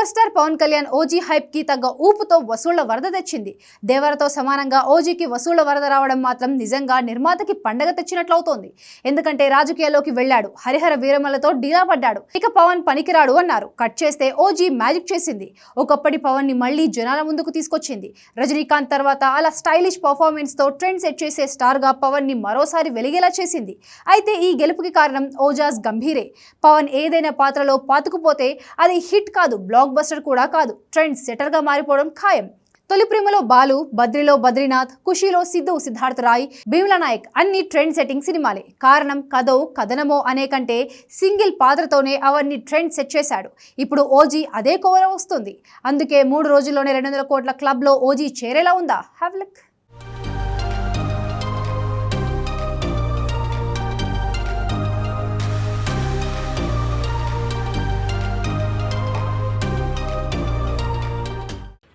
Power star Pawan Kalyan OG హైప్కి తగ్గ ఊపుతో వసూళ్ళ వరద తెచ్చింది. దేవరతో సమానంగా ఓజీకి వసూళ్ళ వరద రావడం మాత్రం నిజంగా నిర్మాతకి పండగ తెచ్చినట్లవుతోంది. ఎందుకంటే రాజకీయాల్లోకి వెళ్ళాడు. హరిహర వీరమలతో డీలా పడ్డాడు. ఇక పవన్ పనికిరాడు అన్నారు. కట్ చేస్తే ఓజీ మ్యాజిక్ చేసింది. ఒకప్పటి పవన్ని మళ్ళీ జనాల ముందుకు తీసుకొచ్చింది. రజనీకాంత్ తర్వాత అలా స్టైలిష్ పర్ఫార్మెన్స్తో ట్రెండ్ సెట్ చేసే స్టార్గా పవన్ని మరోసారి వెలిగేలా చేసింది. అయితే ఈ గెలుపుకి కారణం ఓజాస్ గంభీరే. పవన్ ఏదైనా పాత్రలో పాతుకుపోతే అది హిట్ కాదు బ్లాక్ బస్టర్ కూడా కాదు. ట్రెండ్ సెటర్గా మారిపోవడం ఖాయం. తొలి ప్రేమలో బాలు బద్రిలో బద్రీనాథ్ ఖుషీలో సిద్ధు సిద్ధార్థ్ రాయ్ భీమ్లా నాయక్ అన్ని ట్రెండ్ సెట్టింగ్ సినిమాలే. కారణం కథో కథనమో అనే కంటే సింగిల్ పాత్రతోనే అవన్నీ ట్రెండ్ సెట్ చేశాడు. ఇప్పుడు ఓజీ అదే కోర వస్తుంది. అందుకే మూడు రోజుల్లోనే రెండు వందల కోట్ల క్లబ్లో ఓజీ చేరేలా ఉందా? Have look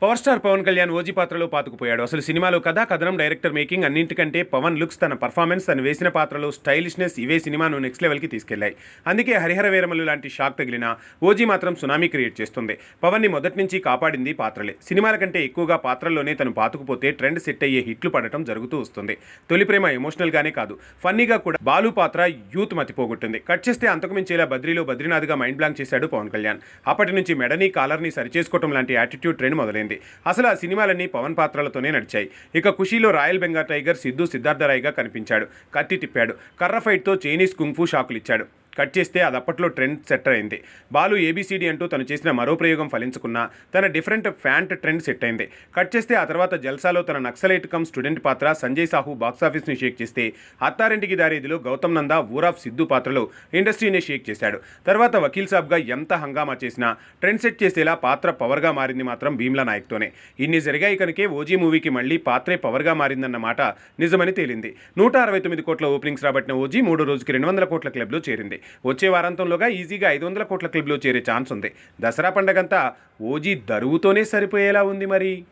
power star Pawan Kalyan OG పాత్రలో పాతుకుపోయాడు. అసలు సినిమాలో కథ కథనం డైరెక్టర్ మేకింగ్ అన్నింటికంటే పవన్ లుక్స్ తన పర్ఫార్మెన్స్ తను వేసిన పాత్రలో స్టైలిష్నెస్ ఇవే సినిమాను నెక్స్ట్ లెవెల్కి తీసుకెళ్ళాయి అందుకే హరిహర వీరమలు లాంటి షాక్ తగిలిన ఓజీ మాత్రం సునామీ క్రియేట్ చేస్తుంది. పవన్ని మొదటి నుంచి కాపాడింది పాత్రలే. సినిమాల కంటే ఎక్కువగా పాత్రల్లోనే తను పాతుకుపోతే ట్రెండ్ సెట్ అయ్యే హిట్లు పడటం జరుగుతూ వస్తుంది. తొలి ప్రేమ ఎమోషనల్ గానే కాదు ఫన్నీగా కూడా బాలు పాత్ర యూత్ మతిపోగొట్టింది కట్ చేస్తే అంతకుమించేలా బద్రీలో బద్రీనాథ్గా మైండ్ బ్లాంక్ చేశాడు పవన్ కళ్యాణ్. అప్పటి నుంచి మెడని కాలర్ని సరిచేసుకోవటం లాంటి యాటిట్యూడ్ ట్రెండ్ మొదలైంది. అసలు ఆ సినిమాలన్నీ పవన్ పాత్రలతోనే నడిచాయి. ఇక ఖుషీలో రాయల్ బెంగా టైగర్ సిద్ధు సిద్ధార్థరాయ్గా కనిపించాడు. కత్తి తిప్పాడు. కర్ర ఫైట్తో చైనీస్ కుంఫు షాకులు ఇచ్చాడు కట్ చేస్తే అది అప్పట్లో ట్రెండ్ సెట్ అయింది. బాలు ఏబిసిడి అంటూ తను చేసిన మరో ప్రయోగం ఫలించుకున్నా తన డిఫరెంట్ ఫ్యాంట్ ట్రెండ్ సెట్ అయింది. కట్ చేస్తే ఆ తర్వాత జల్సాలో తన నక్సలైట్ కమ్ స్టూడెంట్ పాత్ర సంజయ్ సాహు బాక్సాఫీస్ని షేక్ చేస్తే అత్తారింటికి దారేదిలో గౌతమ్ నందా ఊరాఫ్ సిద్ధు పాత్రలో ఇండస్ట్రీని షేక్ చేశాడు. తర్వాత వకీల్ సాబ్గా ఎంత హంగామా చేసినా ట్రెండ్ సెట్ చేసేలా పాత్ర పవర్గా మారింది మాత్రం భీమ్లా నాయక్తోనే. ఇన్ని జరిగాయి కనుకే ఓజీ మూవీకి మళ్ళీ పాత్రే పవర్గా మారిందన్న మాట నిజమని తేలింది. నూట అరవై తొమ్మిది కోట్ల ఓపెనింగ్స్ రాబట్టిన ఓజీ మూడో రోజుకి రెండు వందల కోట్ల క్లబ్లో చేరింది. వచ్చే వారాంతంలోగా ఈజీగా ఐదు వందల కోట్ల క్లబ్లో చేరే ఛాన్స్ ఉంది. దసరా పండగంతా ఓజీ దరువుతోనే సరిపోయేలా ఉంది మరి.